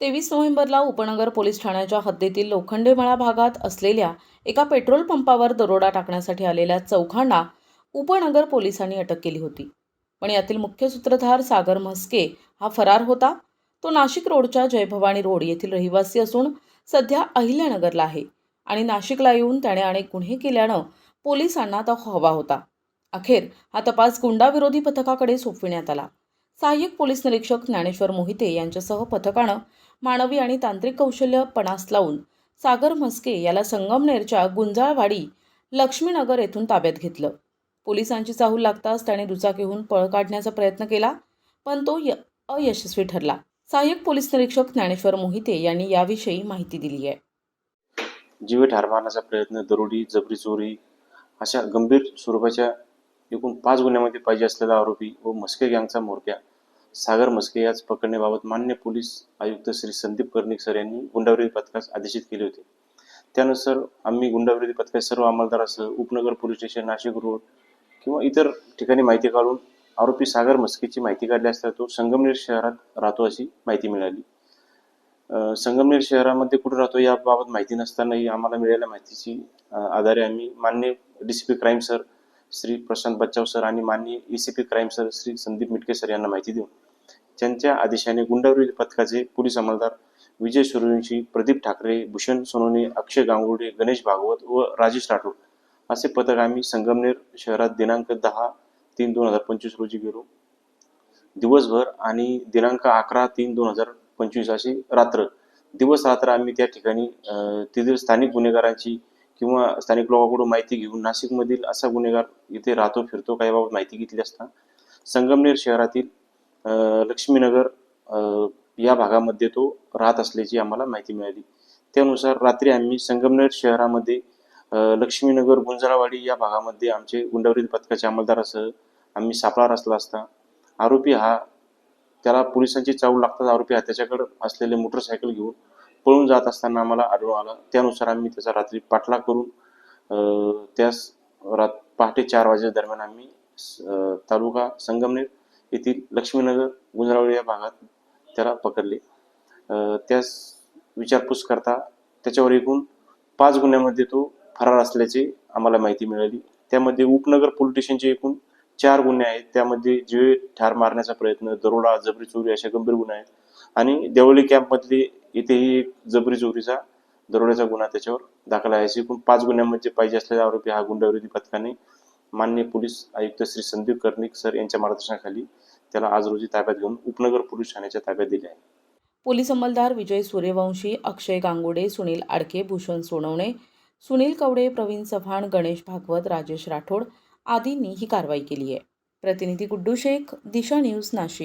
तेवीस नोव्हेंबरला उपनगर पोलीस ठाण्याच्या हद्दीतील लोखंडेमळा भागात असलेल्या एका पेट्रोल पंपावर दरोडा टाकण्यासाठी आलेल्या चौघांना उपनगर पोलिसांनी अटक केली होती. पण यातील मुख्य सूत्रधार सागर म्हस्के हा फरार होता. तो नाशिक रोडच्या जयभवानी रोड येथील रहिवासी असून सध्या अहिल्यानगरला आहे आणि नाशिकला येऊन त्याने अनेक गुन्हे केल्यानं पोलिसांना तो हवा होता. अखेर हा तपास गुंडाविरोधी पथकाकडे सोपविण्यात आला. सहाय्यक पोलीस निरीक्षक ज्ञानेश्वर मोहिते यांच्यासह पथकानं मानवी आणि तांत्रिक कौशल्य पणास लावून सागर म्हस्के याला संगमनेरच्या गुंजाळवाडी लक्ष्मीनगर येथून ताब्यात घेतलं. पोलिसांची चाहूल लागताच त्याने दुचाकीहून पळ काढण्याचा प्रयत्न केला पण तो य अयशस्वी ठरला. सहाय्यक पोलीस निरीक्षक ज्ञानेश्वर मोहिते यांनी याविषयी माहिती दिली आहे. जीवित ठार मारण्याचा प्रयत्न दरोडी जबरी चोरी अशा गंभीर स्वरूपाच्या एकूण पाच गुन्ह्यामध्ये पाहिजे असलेला आरोपी व मस्के गँगचा मोरक्या सागर मस्के याच पकडण्याबाबत मान्य पोलीस आयुक्त श्री संदीप कर्णिक सर यांनी गुंडाविरोधी पथकास आदेशित केले होते. त्यानुसार आम्ही गुंडाविरोधी पथकास सर्व अंमलदारासह उपनगर पोलीस स्टेशन नाशिक रोड किंवा इतर ठिकाणी माहिती काढून आरोपी सागर मस्केची माहिती काढली असता तो संगमनेर शहरात राहतो अशी माहिती मिळाली. संगमनेर शहरामध्ये कुठे राहतो याबाबत माहिती नसतानाही आम्हाला मिळालेल्या माहितीची आधारे आम्ही मान्य D C P crime sir Shri Prashant Bachchav sir आणि माननीय P crime sir Shri Sandeep Mitke sir यांना माहिती देऊन त्यांच्या आदेशाने गुंडावरील पथकाचे पोलीस अंमलदार विजय सूर्यवंशी प्रदीप ठाकरे भूषण सोनवणे अक्षय गांगुर्डे गणेश भागवत व राजेश राठोड असे पथक आम्ही संगमनेर शहरात दिनांक दहा तीन दोन हजार पंचवीस रोजी गेलो दिवसभर आणि दिनांक अकरा तीन दोन हजार पंचवीस अशी रात्र. दिवस रात्र आम्ही त्या ठिकाणी तेथील स्थानिक गुन्हेगारांची किंवा स्थानिक लोकांकडून माहिती घेऊन नाशिकमधील असा गुन्हेगार इथे राहतो फिरतो काय बाबत माहिती घेतली असता संगमनेर शहरातील लक्ष्मीनगर या भागामध्ये तो राहत असल्याची आम्हाला माहिती मिळाली. त्यानुसार रात्री आम्ही संगमनेर शहरामध्ये लक्ष्मीनगर गुंजाळवाडी या भागामध्ये आमचे गुंडावरील पथकाच्या अंमलदारासह आम्ही सापळा रचला असता. आरोपी हा त्याला पोलिसांची चावू लागताच आरोपी हा त्याच्याकडे असलेले मोटरसायकल घेऊन पळून जात असताना आम्हाला आढळून आला. त्यानुसार आम्ही त्याचा रात्री पाठलाग करून त्यास रात पहाटे चार वाजेच्या दरम्यान आम्ही तालुका संगमनेर येथील लक्ष्मीनगर गुंजरावळी या भागात त्याला पकडले. त्यास विचारपूस करता त्याच्यावर एकूण पाच गुन्ह्यामध्ये तो फरार असल्याची आम्हाला माहिती मिळाली. त्यामध्ये उपनगर पोलीस स्टेशनचे एकूण चार गुन्हे आहेत. त्यामध्ये जीवे ठार मारण्याचा प्रयत्न दरोडा जबरी चोरी अशा गंभीर गुन्हे आहेत. आणि देवळी कॅम्पमधले इथेही एक जबरी चोरीचा दरोड्याचा गुन्हा त्याच्यावर दाखल आहे. असे एकूण पाच गुन्ह्यामध्ये पाहिजे असलेला आरोपी हा गुंडाविरोधी पथकाने मान्य पोलीस आयुक्त श्री संदीप कर्णिक सर यांच्या मार्गदर्शनाखाली त्याला आज रोजी ताब्यात घेऊन उपनगर पोलीस ठाण्याच्या ताब्यात दिले आहे. पोलीस अंमलदार विजय सूर्यवंशी अक्षय गांगुडे सुनील आडके भूषण सोनवणे सुनील कवडे प्रवीण चव्हाण गणेश भागवत राजेश राठोड आदींनी ही कारवाई केली आहे. प्रतिनिधी गुड्डू शेख दिशा न्यूज नाशिक.